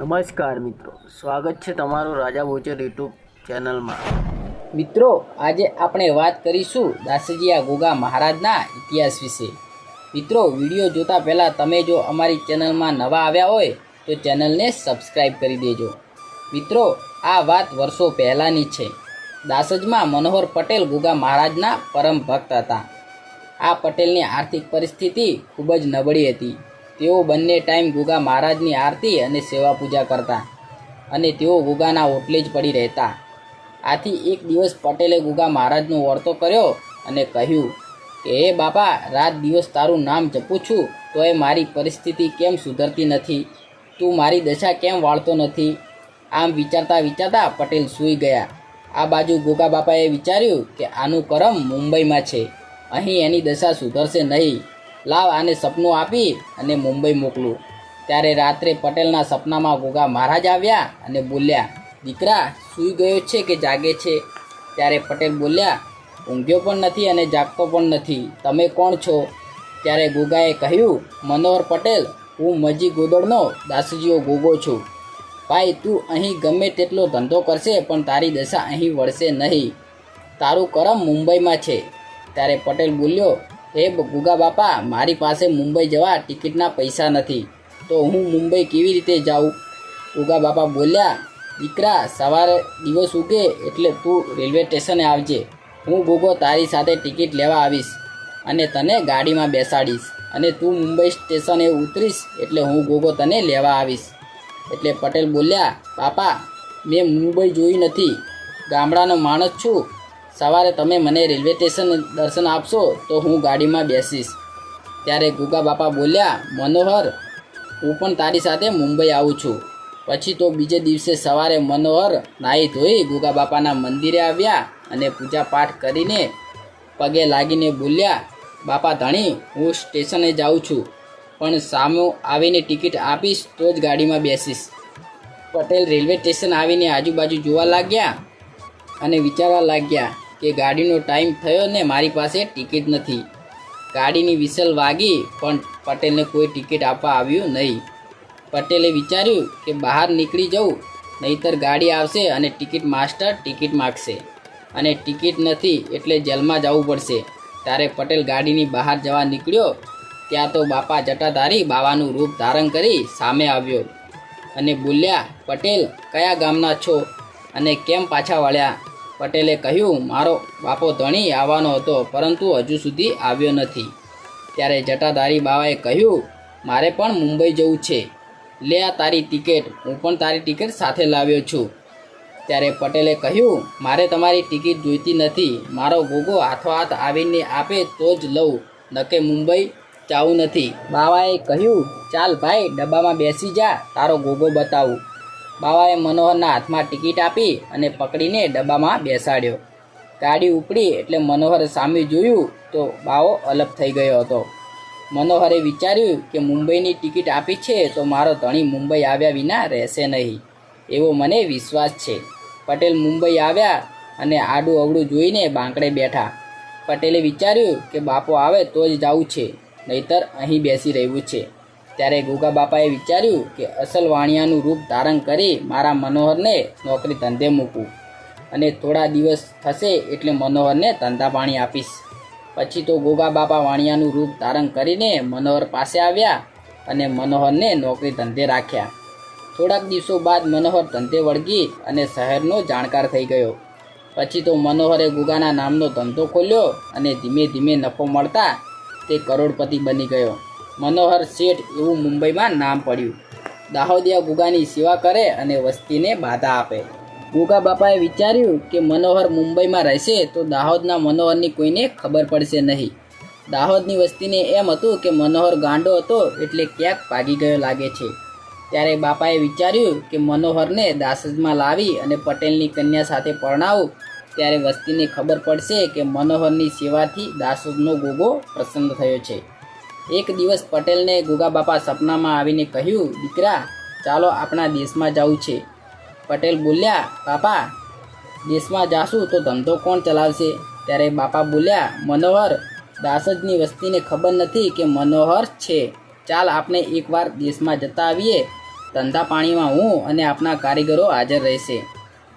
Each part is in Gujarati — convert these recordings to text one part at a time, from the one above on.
નમસ્કાર મિત્રો. સ્વાગત છે તમારું રાજા બોચર યુટ્યુબ ચેનલમાં. મિત્રો, આજે આપણે વાત કરીશું દાસજીયા ગોગા મહારાજના ઇતિહાસ વિશે. મિત્રો, વીડિયો જોતા પહેલાં તમે જો અમારી ચેનલમાં નવા આવ્યા હોય, તો ચેનલને સબસ્ક્રાઈબ કરી દેજો. મિત્રો, આ વાત વર્ષો પહેલાંની છે. દાસજમાં મનોહર પટેલ ગોગા મહારાજના પરમ ભક્ત હતા. આ પટેલની આર્થિક પરિસ્થિતિ ખૂબ જ નબળી હતી. તેઓ બંને ટાઈમ ગુગા મહારાજની આરતી અને સેવા પૂજા કરતા અને તેઓ ગુગાના ઓટલે જ પડી રહેતા. આથી એક દિવસ પટેલે ગુગા મહારાજનો વર્તો કર્યો અને કહ્યું, કે હે બાપા, રાત દિવસ તારું નામ જપું છું, તો એ મારી પરિસ્થિતિ કેમ સુધરતી નથી? તું મારી દશા કેમ વાળતો નથી? આમ વિચારતા વિચારતા પટેલ સૂઈ ગયા. આ બાજુ ગોગા બાપાએ વિચાર્યું કે આનું કરમ મુંબઈમાં છે. અહીં એની દશા સુધરશે નહીં. લાવ આને સપનું આપી અને મુંબઈ મોકલું. ત્યારે રાત્રે પટેલના સપનામાં ગોગા મહારાજ આવ્યા અને બોલ્યા, દીકરા, સૂઈ ગયો છે કે જાગે છે? ત્યારે પટેલ બોલ્યા, ઊંઘ્યો પણ નથી અને જાગતો પણ નથી. તમે કોણ છો? ત્યારે ગોગાએ કહ્યું, મનોહર પટેલ, હું મજી ગોદડનો દાસજીઓ ગોગો છું. ભાઈ, તું અહીં ગમે તેટલો ધંધો કરશે, પણ તારી દશા અહીં વળશે નહીં. તારું કરમ મુંબઈમાં છે. ત્યારે પટેલ બોલ્યો હે ગુગા બાપા, મારી પાસે મુંબઈ જવા ટિકિટના પૈસા નથી. તો હું મુંબઈ કેવી રીતે જાઉં? ગુગા બાપા બોલ્યા, દીકરા, સવારે દિવસ ઉગે એટલે તું રેલવે સ્ટેશને આવજે. હું ગોગો તારી સાથે ટિકિટ લેવા આવીશ અને તને ગાડીમાં બેસાડીશ. અને તું મુંબઈ સ્ટેશને ઉતરીશ એટલે હું ગોગો તને લેવા આવીશ. એટલે પટેલ બોલ્યા, બાપા, મેં મુંબઈ જોઈ નથી. ગામડાનો માણસ છું. સવારે તમે મને રેલવે સ્ટેશન દર્શન આપશો તો હું ગાડીમાં બેસીશ. ત્યારે ગુગા બાપા બોલ્યા, મનોહર, હું પણ તારી સાથે મુંબઈ આવું છું. પછી તો બીજે દિવસે સવારે મનોહર નાહી ધોઈ ગુગા બાપાના મંદિરે આવ્યા અને પૂજા પાઠ કરીને પગે લાગીને બોલ્યા, બાપા ધણી, હું સ્ટેશને જાઉં છું, પણ સામે આવીને ટિકિટ આપીશ તો જ ગાડીમાં બેસીશ. પટેલ રેલવે સ્ટેશન આવીને આજુબાજુ જોવા લાગ્યા અને વિચારવા લાગ્યા કે ગાડીનો ટાઈમ થયો ને મારી પાસે ટિકિટ નથી. ગાડીની વિસલ વાગી, પણ પટેલને કોઈ ટિકિટ આપવા આવ્યું નહીં. પટેલે વિચાર્યું કે બહાર નીકળી જવું, નહીતર ગાડી આવશે અને ટિકિટ માસ્ટર ટિકિટ માગશે. અને ટિકિટ નથી, એટલે જેલમાં જવું પડશે. ત્યારે પટેલ ગાડીની બહાર જવા નીકળ્યો, ત્યાં તો બાપા જટાધારી બાવાનું રૂપ ધારણ કરી સામે આવ્યો. અને બોલ્યા, પટેલ, કયા ગામના છો? અને કેમ પાછા વળ્યા? પટેલે કહ્યું, મારો બાપો ધણી આવવાનો હતો, પરંતુ હજુ સુધી આવ્યો નથી. ત્યારે જટાધારી બાવાએ કહ્યું, મારે પણ મુંબઈ જવું છે. લે આ તારી ટિકિટ, હું પણ તારી ટિકિટ સાથે લાવ્યો છું. ત્યારે પટેલે કહ્યું, મારે તમારી ટિકિટ જોઈતી નથી. મારો ગોગો હાથો હાથ આવીને આપે તો જ લઉં, નકે મુંબઈ જાઉં નથી. બાવાએ કહ્યું, ચાલ ભાઈ, ડબ્બામાં બેસી જા, તારો ગોગો બતાવું. બાવાએ મનોહરના હાથમાં ટિકિટ આપી અને પકડીને ડબ્બામાં બેસાડ્યો. ગાડી ઉપડી એટલે મનોહરે સામે જોયું તો બાવો અલગ થઈ ગયો હતો. મનોહરે વિચાર્યું કે મુંબઈની ટિકિટ આપી છે તો મારો ધણી મુંબઈ આવ્યા વિના રહેશે નહીં. એવો મને વિશ્વાસ છે. પટેલ મુંબઈ આવ્યા અને આડું અવળું જોઈને બાંકડે બેઠા. પટેલે વિચાર્યું કે બાપો આવે તો જ જવું છે, નહીતર અહીં બેસી રહેવું છે. ત્યારે ગોગા બાપાએ વિચાર્યું કે અસલ વાણિયાનું રૂપ ધારણ કરી મારા મનોહરને નોકરી ધંધે મૂકું અને થોડા દિવસ થશે એટલે મનોહરને ધંધા પાણી આપીશ. પછી તો ગોગા બાપા વાણિયાનું રૂપ ધારણ કરીને મનોહર પાસે આવ્યા અને મનોહરને નોકરી ધંધે રાખ્યા. થોડાક દિવસો બાદ મનોહર ધંધે વળગી અને શહેરનો જાણકાર થઈ ગયો. પછી તો મનોહરે ગુગાના નામનો ધંધો ખોલ્યો અને ધીમે ધીમે નફો મળતા તે કરોડપતિ બની ગયો. મનોહર શેઠ એવું મુંબઈમાં નામ પડ્યું. દાહોદિયા ગુગાની સેવા કરે અને વસ્તીને બાધા આપે. ગુગા બાપાએ વિચાર્યું કે મનોહર મુંબઈમાં રહેશે તો દાહોદના મનોહરની કોઈને ખબર પડશે નહીં. દાહોદની વસ્તીને એમ હતું કે મનોહર ગાંડો હતો એટલે ક્યાંક ભાગી ગયો લાગે છે. ત્યારે બાપાએ વિચાર્યું કે મનોહરને દાસજમાં લાવી અને પટેલની કન્યા સાથે પરણાવું. ત્યારે વસ્તીને ખબર પડશે કે મનોહરની સેવાથી દાસજનો ગોગો પ્રસન્ન થયો છે. એક દિવસ પટેલને ગુગા બાપા સપનામાં આવીને કહ્યું, દીકરા, ચાલો આપણા દેશમાં જવું છે. પટેલ બોલ્યા, બાપા, દેશમાં જાશું તો ધંધો કોણ ચલાવશે? ત્યારે બાપા બોલ્યા, મનોહર, દાસજની વસ્તીને ખબર નથી કે મનોહર છે. ચાલ આપણે એકવાર દેશમાં જતા આવીએ. ધંધા પાણીમાં હું અને આપના કારીગરો હાજર રહેશે.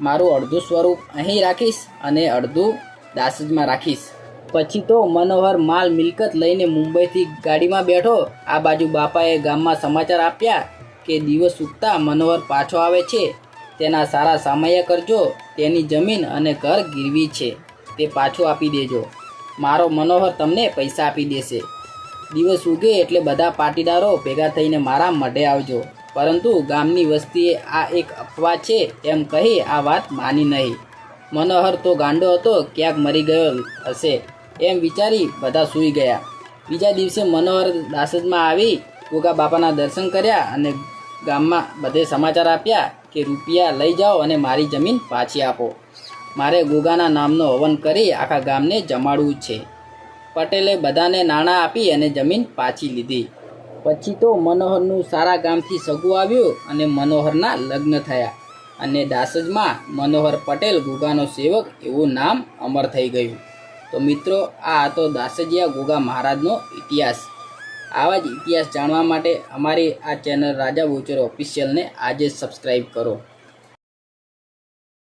મારું અડધું સ્વરૂપ અહીં રાખીશ અને અડધું દાસજમાં રાખીશ. પછી તો મનોહર માલ મિલકત લઈને મુંબઈથી ગાડીમાં બેઠો. આ બાજુ બાપાએ ગામમાં સમાચાર આપ્યા કે દિવસ ઉગતા મનોહર પાછો આવે છે. તેના સારા સામયા કરજો, તેની જમીન અને ઘર ગીરવી છે. તે પાછું આપી દેજો. મારો મનોહર તમને પૈસા આપી દેશે. દિવસ ઉગે એટલે બધા પાટીદારો ભેગા થઈને મારા મઢે આવજો. પરંતુ ગામની વસ્તીએ આ એક અફવા છે એમ કહી આ વાત માની નહીં. મનોહર તો ગાંડો હતો, ક્યાંક મરી ગયો હશે. એમ વિચારી બધા સૂઈ ગયા. બીજા દિવસે મનોહર દાસજમાં આવી ગોગા બાપાના દર્શન કર્યા અને ગામમાં બધે સમાચાર આપ્યા કે, રૂપિયા લઈ જાઓ અને મારી જમીન પાછી આપો. મારે ગોગાના નામનો હવન કરી આખા ગામને જમાડવું છે. પટેલે બધાને નાણાં આપી અને જમીન પાછી લીધી. પછી તો મનોહરનું સારા ગામથી સગું આવ્યું અને મનોહરના લગ્ન થયા અને દાસજમાં મનોહર પટેલ ગુગાનો સેવક એવું નામ અમર થઈ ગયું. તો મિત્રો, આ હતો દાસજીયા ગોગા મહારાજનો ઇતિહાસ. આવા જ ઇતિહાસ જાણવા માટે અમારી આ ચેનલ રાજા બોચર ઓફિશિયલને આજે સબસ્ક્રાઈબ કરો.